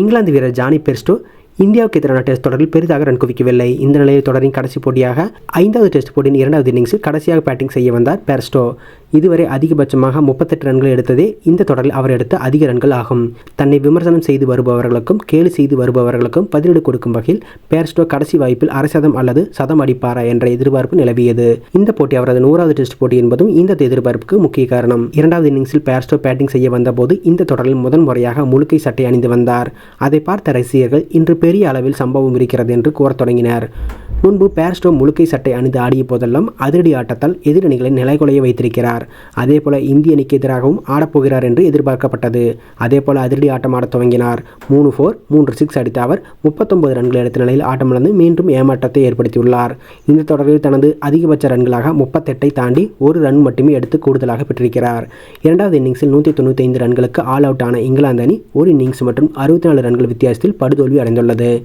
இங்கிலாந்து வீரர் Johnny Bairstow இந்தியாவுக்கு எதிரான டெஸ்ட் தொடரில் பெரிதாக ரன் குவிக்கவில்லை. இந்த நிலையில் தொடரின் கடைசி போட்டியாக ஐந்தாவது டெஸ்ட் போட்டியின் இரண்டாவது இன்னிங்ஸில் கடைசியாக பேட்டிங் செய்ய வந்தார் பெர்ஸ்டோ. இதுவரை அதிகபட்சமாக முப்பத்தெட்டு ரன்கள் எடுத்ததே இந்த தொடரில் அவர் எடுத்த அதிக ரன்கள் ஆகும். தன்னை விமர்சனம் செய்து வருபவர்களுக்கும் கேலி செய்து வருபவர்களுக்கும் பதிலடி கொடுக்கும் வகையில் பேர்ஸ்டோ கடைசி வாய்ப்பில் அரைசதம் அல்லது சதம் அடிப்பாரா என்ற எதிர்பார்ப்பு நிலவியது. இந்த போட்டி அவரது நூறாவது டெஸ்ட் போட்டி என்பதும் இந்த எதிர்பார்ப்புக்கு முக்கிய காரணம். இரண்டாவது இன்னிங்ஸில் பேர்ஸ்டோ பேட்டிங் செய்ய வந்தபோது இந்த தொடரில் முதன் முறையாக முழுக்கை சட்டை அணிந்து வந்தார். அதை பார்த்த ரசிகர்கள் இன்று பெரிய அளவில் சம்பவம் இருக்கிறது என்று கூறத் தொடங்கினர். முன்பு பேர்ஸ்டோ முழுக்கை சட்டை அணிந்து ஆடிய போதெல்லாம் அதிரடி ஆட்டத்தால் எதிரணிகளை நிலைகுலைய வைத்திருக்கிறார். அதே போல இந்திய அணிக்கு எதிராகவும் ஆடப்போகிறார் என்று எதிர்பார்க்கப்பட்டது. அதேபோல அதிரடி ஆட்டம் ஆடத் துவங்கினார். மூணு ஃபோர் மூன்று சிக்ஸ் அடித்த அவர் முப்பத்தொன்பது ரன்கள் எடுத்த நிலையில் ஆட்டமிழந்து மீண்டும் ஏமாற்றத்தை ஏற்படுத்தியுள்ளார். இந்த தொடரில் தனது அதிகபட்ச ரன்களாக முப்பத்தெட்டை தாண்டி ஒரு ரன் மட்டுமே எடுத்து கூடுதலாக பெற்றிருக்கிறார். இரண்டாவது இன்னிங்ஸில் நூற்றி தொண்ணூற்றி ஐந்து ரன்களுக்கு ஆல் அவுட் ஆன இங்கிலாந்து அணி ஒரு இன்னிங்ஸ் மற்றும் அறுபத்தி நாலு ரன்கள் வித்தியாசத்தில் படுதோல்வி அடைந்துள்ளது.